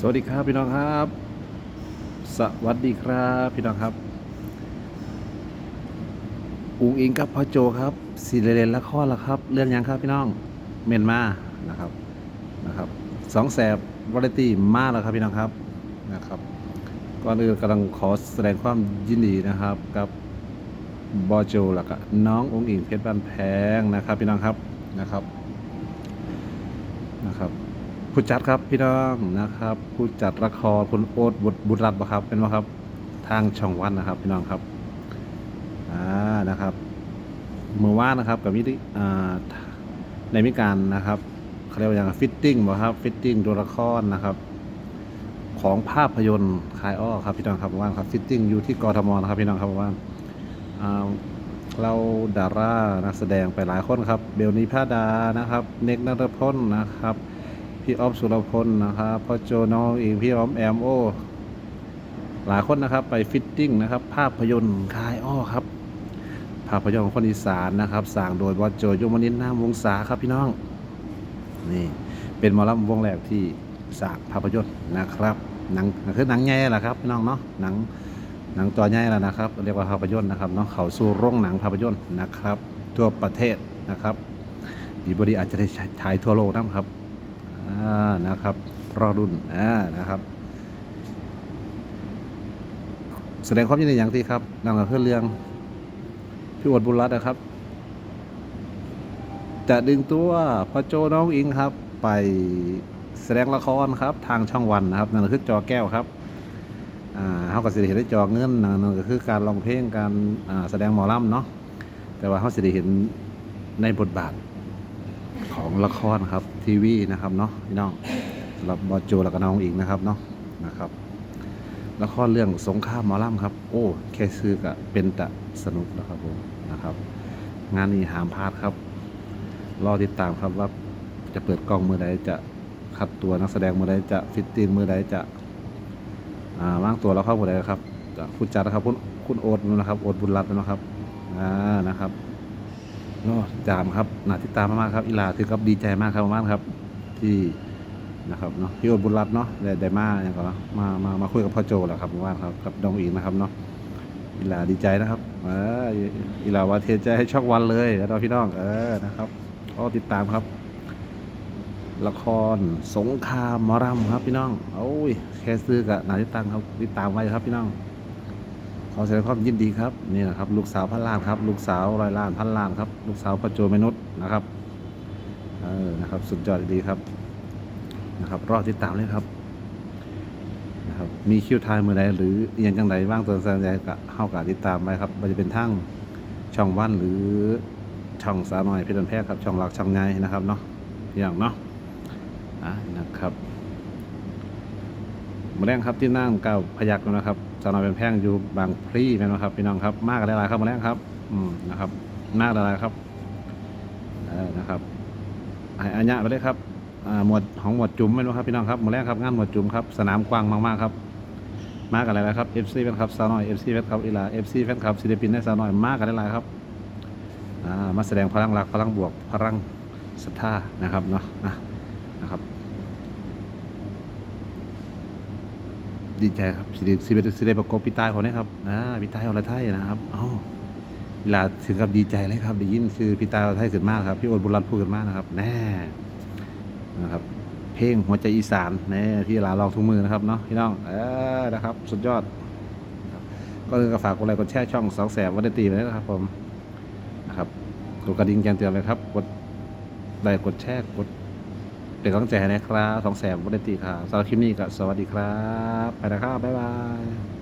สวัสดีครับพี่น้องครับ สวัสดีครับพี่น้องครับ อุงอิงกับพ่อโจครับซีเรนละครละครับ เรื่องยังครับพี่น้องเมนมานะครับนะครับสองแสบวาไรตี้มาแล้วครับพี่น้องครับนะครับก่อนอื่นกำลังขอแสดงความยินดีนะครับกับบอโจแล้วก็น้ององค์อิงเพชรบ้านแพงนะครับพี่น้องครับนะครับนะครับ ผู้จัดครับพี่น้องนะครับ ผู้จัดละครคุณโอ๊ตบุตรบุตรรัตน์ครับเป็นว่าครับ ทางช่องวันนะครับ พี่น้องครับอ่านะครับเมื่อวานนะครับกับมิติอ่าในมิการนะครับเขาเรียกว่าอย่างฟิตติ้งบ่ครับฟิตติ้งตัวละครนะครับ ของภาพยนตร์คายอ้อครับพี่น้องครับว่าครับฟิตติ้งอยู่ที่กรทมนะครับ พี่น้องครับว่าอ่าเราดารานักแสดงไปหลายคนครับ เบลนิพาดานะครับ เน็กนัทพลนะครับ พี่ออฟสุรพลนะครับพ่อโจน้องอิงพี่ออมแอมโอหลายคนนะครับไปฟิตติ้งนะครับ ภาพยนตร์คายอ้อครับ ภาพยนตร์ของคนอีสานนะครับสร้างโดยบอสโจยมนินทร์นามวงศาครับพี่น้องนี่เป็นมอลำวงแรกที่สร้างภาพยนตร์นะครับหนังคือหนังใหญ่แหละครับพี่น้องเนาะหนังหนังตัวใหญ่แล้วนะครับ เรียกว่าภาพยนตร์นะครับเนาะเขาสู่โรงหนังภาพยนตร์นะครับ ทั่วประเทศนะครับดีบดีอาจจะได้ฉายทั่วโลกนะครับ นะครับรอรุ่นอ่านะครับ แสดงความยินดีอย่างที่ครับนั่นก็คือเรื่องพี่อวดบุญรัตน์นะครับ จะดึงตัวพ่อโจน้องอิงครับ ไปแสดงละครครับ ทางช่องวันนะครับนั่นคือจอแก้วครับอ่าเขาก็สิเห็นได้จอเงินนั่นก็คือการร้องเพลงการแสดงหมอลำเนาะแต่ว่าเขาสิเห็นในบทบาท ของละครครับทีวีนะครับเนาะพี่น้องสำหรับบอโจแล้วก็น้องอีกนะครับเนาะนะครับละครเรื่องสงครามหมอลำครับ โอ้แค่ซื้อก็เป็นตะสนุกนะครับผมนะครับ งานนี้หามพลาดครับ รอติดตามครับว่าจะเปิดกล้องเมื่อใดจะคัดตัวนักแสดงเมื่อใดจะฟิตติ้งเมื่อใดจะอ่าวางตัวแล้วเข้าเมื่อใดครับจะผู้จัดนะครับคุณคุณโอ๊ตนะครับโอ๊ตบุญรัตน์นะครับอ่านะครับ ก็จามครับนาติดตามมากครับ อีหลาถือกับดีใจมากครับมากครับ ที่นะครับเนาะพี่โอตบุญรัตน์เนาะได้ได้มาอย่างก็มามามาคุยกับพ่อโจแหละครับว่าครับกับน้องอิงนะครับเนาะอีหลาดีใจนะครับเอออีหลาว่าเทใจให้ช่องวันเลยแล้วเราพี่น้องเออนะครับก็ติดตามครับ ละครสงครามมอรำครับพี่น้องโอ้ยแค่ซื้อกับนาติดตามครับติดตามไว้ครับพี่น้อง ขอแสดงความยินดีครับนี่นะครับ ลูกสาวพันล้านครับ ลูกสาวร้อยล้านพันล้านครับ ลูกสาวพระโจมนุษย์นะครับเออนะครับ สุดยอดดีครับนะครับ รอติดตามเลยครับนะครับ มีคิวทายมือใดหรืออหย่างจังใดบ้างตัวแสดงใดก็เข้ากับติดตามไปครับมันจะเป็นทั้งช่องวันหรือช่องสาวน้อยพชรบันแพรครับช่องหลักช่องไงนะครับเนาะอย่างเนาะอะนะครับ มาแรงครับที่นั่งเก้าพยักนะครับสาวนอยเป็นแพงอยู่บางพลีแม่นบ่ครับ พี่น้องครับ มากกันหลายๆครับมาแรงครับ อืมนะครับมากหลายๆครับเออนะครับห้อัญญะไปเลยครับอ่าหมวดของหมวดจุ๋มแม่นบ่ครับพี่น้องครับมาแรงครับงานหมวดจุ๋มครับสนามกว้างมากๆครับ มากกันหลายครับ FC แฟนคลับสาวน้อย FC แฟนคลับอีลา FC แฟนคลับศิลปินในสาวน้อยมากกันหลายครับอ่ามาแสดงพลังรักพลังบวกพลังศรัทธานะครับเนาะอะนะครับ ดีใจครับสิสิได้สิได้ประกบพี่ตายคนนี้ครับอ่าพี่ตายอรไทยนะครับเอ้าเวลาถึงกับดีใจเลยครับได้ยินคือพี่ตายอรไทยขึ้นมากครับพี่โอนบุรันพูดขึ้นมากนะครับ แน่นะครับ เพลงหัวใจอีสานแน่ที่ลาลองทุกมือนะครับเนาะพี่น้องเออนะครับ สุดยอด ก็คือก็ฝากกดไลค์กดแชร์ช่องสองแสบวันตีไปเลยนะครับผมนะครับกดกระดิ่งแจ้งเตือนเลยครับกดไลค์กดแชร์กด เป็นกำลังใจนะครับสองแสบวันตีครับสำหรับคลิปนี้ก็สวัสดีครับ ไปนะครับ บ๊ายบาย